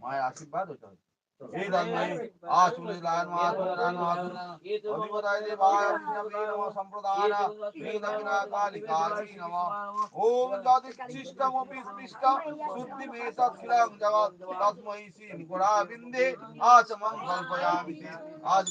মায়ের আশীর্বাদ ওইটা হচ্ছে এই রান্নাই আচুলে লায়ন মাতুরান মাতুরান অভিমতায় দে বায়ম নবী নম সম্প্রদান নিদগ্না কালিকালি আজ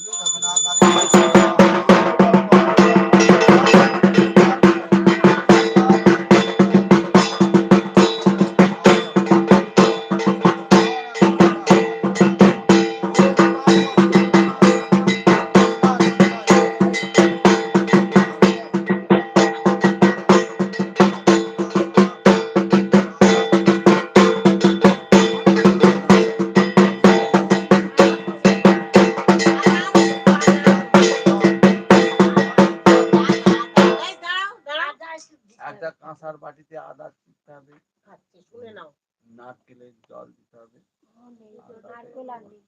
আদা দিতে হবে আচ্ছা, শুনে নাও নারকেলের জল দিতে হবে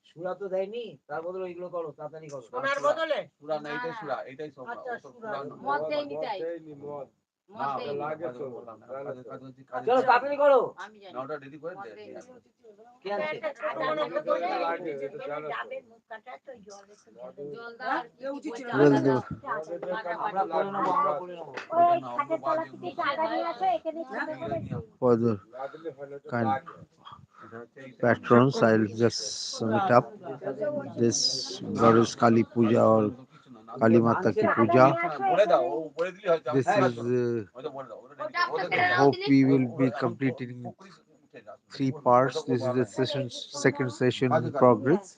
সুরা তো দেয়নি তার বদলে ওইগুলো করো তাড়াতাড়ি করো সোনার বদলে সুরা না এটাই সুরা এটাই সব আচ্ছা, সুরা। মদ দেয়নি তাই। মদ দেয়নি। লাগে তো বললাম না কাজে কাজে হচ্ছে কাজে চলো তাড়াতাড়ি করো আমি জানি না ওটা রেডি করে মদ দে দেয়নি। কে আছে একটা খাতা মনে করে জল দাও আর কি কি বলতে জল হবে? দেবো। আমরা করে নেবো আমরা করে নেবো ওই খাটের তলা থেকে একটু আদা নিয়ে আসো এখানে ছোট করে For the kind patrons, I'll just sum it up. This goddess Kali Puja or Puja. This is, uh, hope we will be completing three parts. This is the session, second session in progress.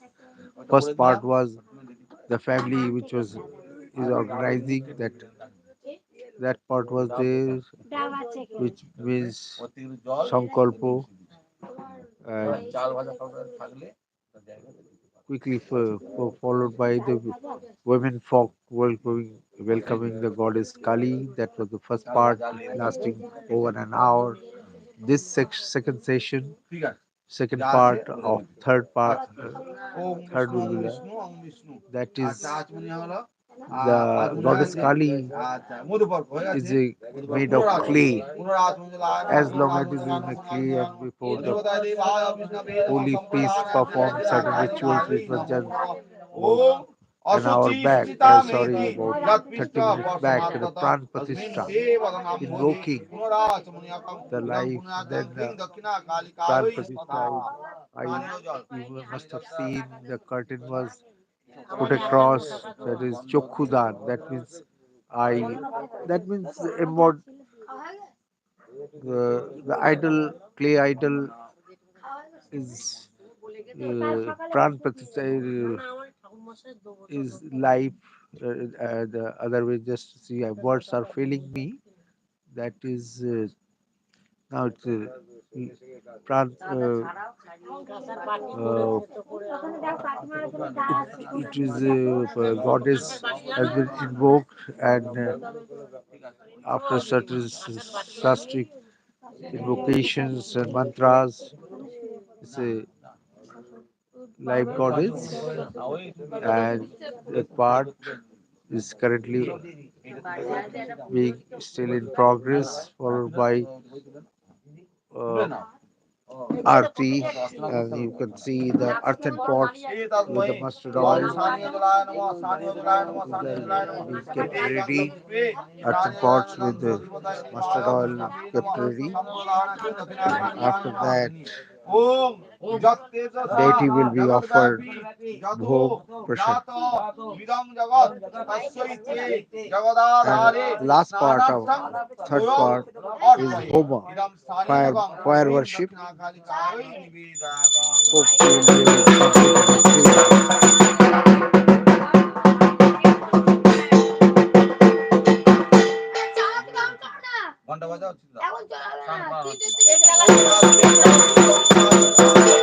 First part was the family which was is organizing that that part was there, which means Sankalpo. Uh, quickly followed by the women folk welcoming, welcoming the goddess Kali. That was the first part, lasting over an hour. This sec- second session, second part of third part, uh, third Vula, that is the goddess Kali is made of clay. As long as it is in the clay and before the holy priest performed certain rituals which was done oh, an hour back, uh, sorry, about 30 minutes back, the Pran Pratishtha, invoking the life, then the Pran Pratishtha, I, you must have seen the curtain was put a cross that is chokudan. that means I. that means the, the idol clay idol is uh, is life uh, uh, the other way just see uh, words are failing me that is uh, now it's uh, it is uh, goddess has been invoked and uh, after certain sastri invocations and mantras it's a life goddess and the part is currently being still in progress followed by uh, Aarti and you can see the earthen pots with the mustard oil. Being kept ready earthen pots with the mustard oil. Kept ready. After that deity will be offered bhog prasad and last part of third part is homa fire fire worship hope we will be able to complete it in three hours. ঘন্টা বাজা হচ্ছে এখন চলো না, সাংবাদিক। তিনটে থেকে